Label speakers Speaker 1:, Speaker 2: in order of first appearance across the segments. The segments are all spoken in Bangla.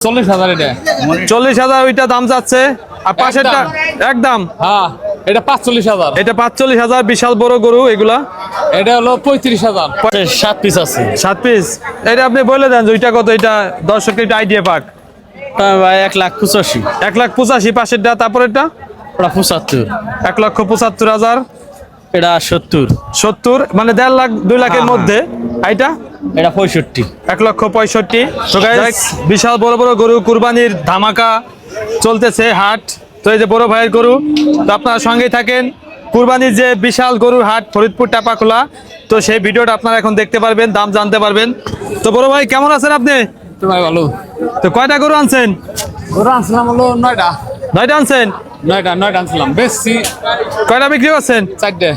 Speaker 1: চল্লিশ হাজার এটা।
Speaker 2: চল্লিশ হাজার ওইটা দাম যাচ্ছে। আর পাশেরটা একদম।
Speaker 1: হ্যাঁ এটা পাঁচচল্লিশ হাজার।
Speaker 2: এটা পাঁচচল্লিশ হাজার বিশাল বড় গরু এগুলা।
Speaker 1: এটা হলো পঁয়ত্রিশ হাজার।
Speaker 3: সাত পিস আছে।
Speaker 2: সাত পিস এটা আপনি বলে দেন যে ওইটা কত এটা দর্শক একটা আইডিয়া পাক।
Speaker 3: এক লাখ পঁচাশি।
Speaker 2: এক লাখ পঁচাশি পাশেরটা তারপরেরটা?
Speaker 3: ওটা পঁচাত্তর।
Speaker 2: এক লক্ষ পঁচাত্তর হাজার।
Speaker 3: এটা সত্তর।
Speaker 2: সত্তর মানে দেড় লাখ দুই লাখের
Speaker 3: হ্যাঁ,
Speaker 2: মধ্যে। এইটা
Speaker 3: এটা পঁয়ষট্টি।
Speaker 2: এক লক্ষ পঁয়ষট্টি। বিশাল বড় বড় গরু কুরবানির ধামাকা চলতেছে হাট। তো এই যে বড় ভাইয়ের গরু তো আপনারা সঙ্গেই থাকেন। কুরবানির যে বিশাল গরুর হাট ফরিদপুর টাপাখোলা তো সেই ভিডিওটা আপনারা এখন দেখতে পারবেন দাম জানতে পারবেন। তো বড় ভাই কেমন আছেন আপনি?
Speaker 1: তো ভাই ভালো।
Speaker 2: তো কয়টা গরু আনছেন?
Speaker 1: ওরা আনছিলাম হলো নয়টা।
Speaker 2: নয়টা আনছেন?
Speaker 1: নয়টা নয়টা আনছিলাম। বেশি
Speaker 2: কয়টা বিক্রি করছেন?
Speaker 1: চারটে।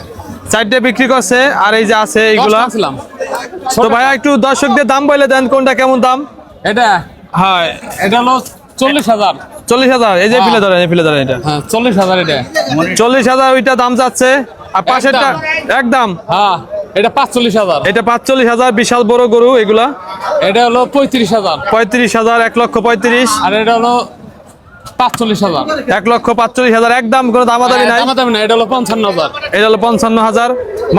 Speaker 2: চারটে বিক্রি করছে আর এই যে আছে এইগুলা।
Speaker 1: আনছিলাম।
Speaker 2: তো ভাইয়া একটু দর্শকদের দাম বলে দেন কোনটা কেমন দাম?
Speaker 1: এটা?
Speaker 2: হ্যাঁ।
Speaker 1: এটা হলো চল্লিশ হাজার।
Speaker 2: চল্লিশ হাজার এই যে
Speaker 1: হ্যাঁ।
Speaker 2: ফিলে ধরেন ফিলে ধরেন এটা।
Speaker 1: হ্যাঁ চল্লিশ হাজার এটা।
Speaker 2: চল্লিশ হাজার ওইটা দাম যাচ্ছে। আর পাশেরটা একদম।
Speaker 1: হ্যাঁ এটা পাঁচচল্লিশ হাজার।
Speaker 2: এটা পাঁচচল্লিশ হাজার বিশাল বড় গরু এগুলা।
Speaker 1: এটা হলো পঁয়ত্রিশ হাজার।
Speaker 2: পঁয়ত্রিশ হাজার এক লক্ষ পঁয়ত্রিশ।
Speaker 1: আর এটা হলো পাঁচচল্লিশ হাজার।
Speaker 2: এক লক্ষ পাঁচচল্লিশ হাজার একদম কোনো দামাদামি নাই।
Speaker 1: দামাদামি না এটা হলো পঞ্চান্ন হাজার।
Speaker 2: এটা হলো পঞ্চান্ন হাজার।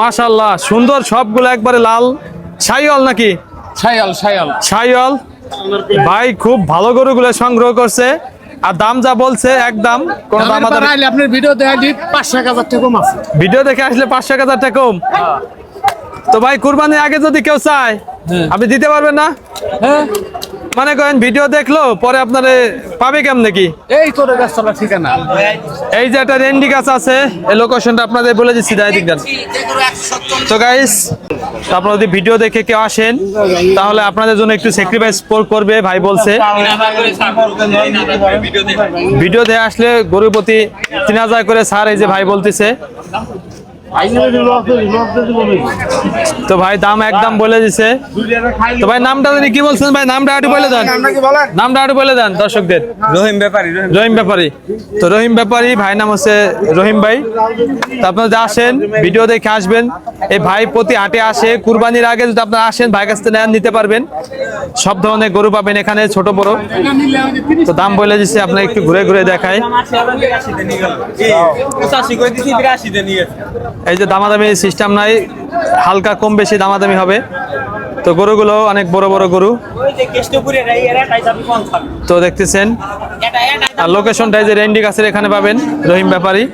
Speaker 2: মাশাল্লাহ সুন্দর সবগুলো একবারে লাল। সাইওয়াল নাকি?
Speaker 1: সাইওয়াল সাইওয়াল
Speaker 2: সাইওয়াল ভাই খুব ভালো গরুগুলো সংগ্রহ করছে। আর দাম যা বলছে একদম কোনো দাম
Speaker 1: আইলে আপনি ভিডিও দেখা দিই পাঁচশো হাজার টাকা কম আছে।
Speaker 2: ভিডিও দেখে আসলে পাঁচশো হাজার টাকা কম? তো ভাই কুরবানির আগে যদি কেউ চায়
Speaker 1: হ্যাঁ।
Speaker 2: আপনি দিতে পারবেন না?
Speaker 1: হ্যাঁ।
Speaker 2: মানে করেন ভিডিও দেখল পরে আপনারে পাবে কেমনে কি?
Speaker 1: এই তোর গাছতলা ঠিকানা।
Speaker 2: এই যে একটা রেন্ডি গাছ আছে এই লোকেশনটা আপনাদের বলে দিচ্ছি দায় দিক তো গাইস আপনারা যদি ভিডিও দেখে কেউ আসেন তাহলে আপনাদের জন্য একটু স্যাক্রিফাইস করবে ভাই বলছে। ভিডিও দেখে আসলে গরুর প্রতি তিন হাজার করে স্যার এই যে ভাই বলতেছে। তো ভাই দাম একদম বলে দিছে। তো ভাই নামটা কি বলছেন ভাই নামটা একটু বলে দেন। নামটা একটু বলে দেন দর্শকদের।
Speaker 4: রহিম ব্যাপারী
Speaker 2: রহিম ব্যাপারী। তো রহিম ব্যাপারী ভাই নাম হচ্ছে রহিম ভাই। তো আপনারা যে আসেন ভিডিও দেখে আসবেন এই ভাই প্রতি হাটে আসে। কুরবানির আগে যদি আপনারা আসেন ভাই কাছ থেকে নেন নিতে পারবেন। সব ধরনের গরু পাবেন এখানে ছোট বড়। তো দাম বলে দিচ্ছে আপনার একটু ঘুরে ঘুরে দেখায় এই যে দামাদামি সিস্টেম নাই, হালকা কম বেশি দামাদামি হবে। তো গরুগুলো অনেক বড় বড় গরু। তো দেখতেছেন, আর লোকেশনটা এই যে রেন্ডি গাছের এখানে পাবেন, রহিম ব্যাপারী।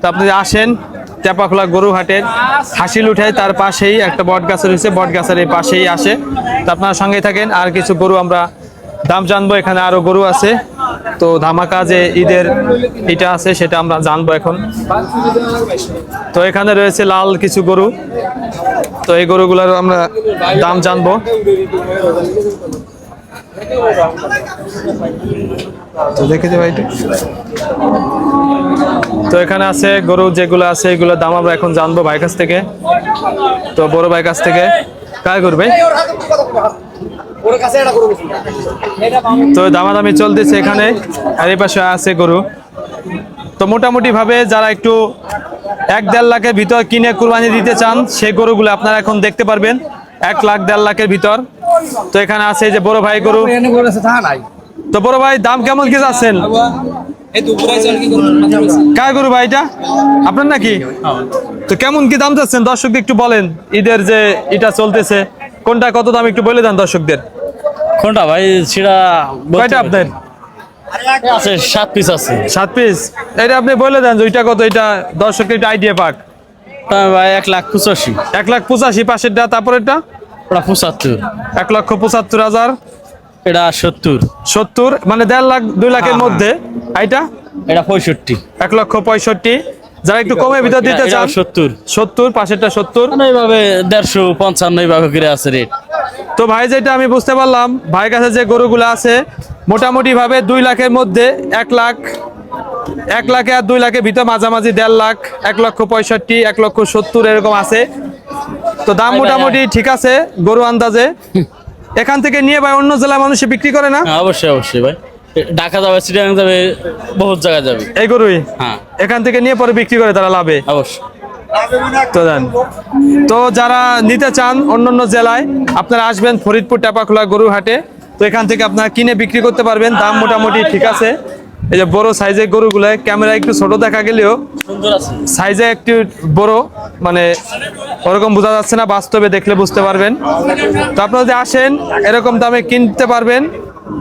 Speaker 2: তো আপনি আসেন চাপাখোলা গরু হাটের হাসিল উঠায় তার পাশেই একটা বট গাছ রয়েছে, বট গাছের এই পাশেই আসে। তো আপনার সঙ্গেই থাকেন, আর কিছু গরু আমরা দাম জানব, এখানে আরও গরু আছে। তো ধামাকা যে ঈদের এটা আছে, সেটা আমরা জানব এখন। তো এখানে রয়েছে লাল কিছু গরু। তো এই গরুগুলোর আমরা দাম জানব। তো তো এখানে আছে গরু যেগুলো আছে, এগুলোর দাম আমরা এখন জানব ভাই কাছ থেকে। তো বড় ভাই কাছ থেকে। কার করবে তো দামাদামি চলতেছে এখানে আর এই পাশে আছে গরু। তো মোটামুটি ভাবে যারা একটু এক দেড় লাখের ভিতর কিনে কুরবানি দিতে চান সেই গরুগুলো আপনারা এখন দেখতে পারবেন এক লাখ দেড় লাখের ভিতর। তো এখানে আছে যে বড় ভাই গরু। তো বড় ভাই দাম কেমন কি যাচ্ছেন? কার গরু ভাই এটা? আপনার নাকি? তো কেমন কি দাম যাচ্ছেন? দর্শকদের একটু বলেন ঈদের যে এটা চলতেছে। কোনটা কত দাম একটু বলে দেন দর্শকদের?
Speaker 3: কোনটা ভাই? সেটা
Speaker 2: কয়টা। আপনার?
Speaker 3: আছে সাত পিস আছে।
Speaker 2: সাত পিস এটা আপনি বলে দেন যে ওইটা কত এটা দর্শকদের একটু আইডিয়া পাক।
Speaker 3: ভাই এক লাখ পঁচাশি।
Speaker 2: এক লাখ পঁচাশি পাশেরটা তারপরেরটা?
Speaker 3: ওটা পঁচাত্তর।
Speaker 2: এক লক্ষ পঁচাত্তর হাজার।
Speaker 3: এটা সত্তর।
Speaker 2: সত্তর মানে দেড় লাখ দুই লাখের
Speaker 3: হ্যাঁ,
Speaker 2: মধ্যে। এইটা
Speaker 3: এটা পঁয়ষট্টি।
Speaker 2: এক লক্ষ পঁয়ষট্টি। যারা একটু কমে ভিতর দিতে চান
Speaker 3: সত্তর।
Speaker 2: সত্তর পাশেরটা সত্তর।
Speaker 3: মানে এইভাবে দেড়শো পঞ্চান্ন এইভাবে করে আছে রেট
Speaker 2: তো ভাই যেটা আমি বুঝতে পারলাম ভাইয়ের কাছে যে গরুগুলো আছে মোটামুটি ভাবে দুই লাখের মধ্যে এক লাখ এক লাখে আর দুই লাখের ভিতর মাঝামাঝি দেড় লাখ এক লক্ষ পঁয়ষট্টি এক লক্ষ সত্তর এরকম আছে। তো দাম মোটামুটি ঠিক আছে গরু আন্দাজে। এখান থেকে নিয়ে ভাই অন্য জেলায় মানুষে বিক্রি করে না?
Speaker 3: হ্যাঁ, অবশ্যই অবশ্যই ভাই। ঢাকা যাবে চিটাগাং যাবে বহুত জায়গায় যাবে।
Speaker 2: এই গরুই?
Speaker 3: হ্যাঁ।
Speaker 2: এখান থেকে নিয়ে পরে বিক্রি করে তারা লাভে?
Speaker 3: অবশ্যই।
Speaker 2: তো যারা নিতে চান অন্য অন্য জেলায় আপনারা আসবেন ফরিদপুর টাপাখোলা গরু হাটে। তো এখান থেকে আপনারা কিনে বিক্রি করতে পারবেন দাম মোটামুটি ঠিক আছে। এই যে বড় সাইজের গরুগুলো ক্যামেরা একটু ছোট দেখা গেলেও সাইজে একটু বড় মানে ওরকম বোঝা যাচ্ছে না বাস্তবে দেখলে বুঝতে পারবেন। তো আপনারা যদি আসেন এরকম দামে কিনতে পারবেন।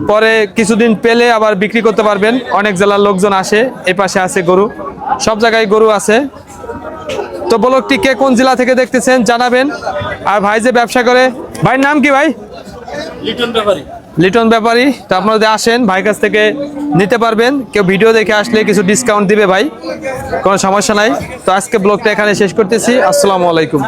Speaker 2: পরে কিছুদিন পেলে আবার বিক্রি করতে পারবেন। অনেক জেলার লোকজন আসে এই পাশে আছে গরু। সব জায়গায় গরু আছে। তো ব্লগটি কে কোন জেলা থেকে দেখতেছেন জানাবেন। আর ভাই যে ব্যবসা করে ভাইয়ের নাম কি ভাই?
Speaker 3: লিটন ব্যাপারী।
Speaker 2: লিটন ব্যাপারী। তো আপনারা যদি আসেন ভাই কাছ থেকে নিতে পারবেন। কেউ ভিডিও দেখে আসলে কিছু ডিসকাউন্ট দিবে ভাই। কোনো সমস্যা নাই। তো আজকে ব্লগটা এখানে শেষ করতেছি। আসসালামু আলাইকুম।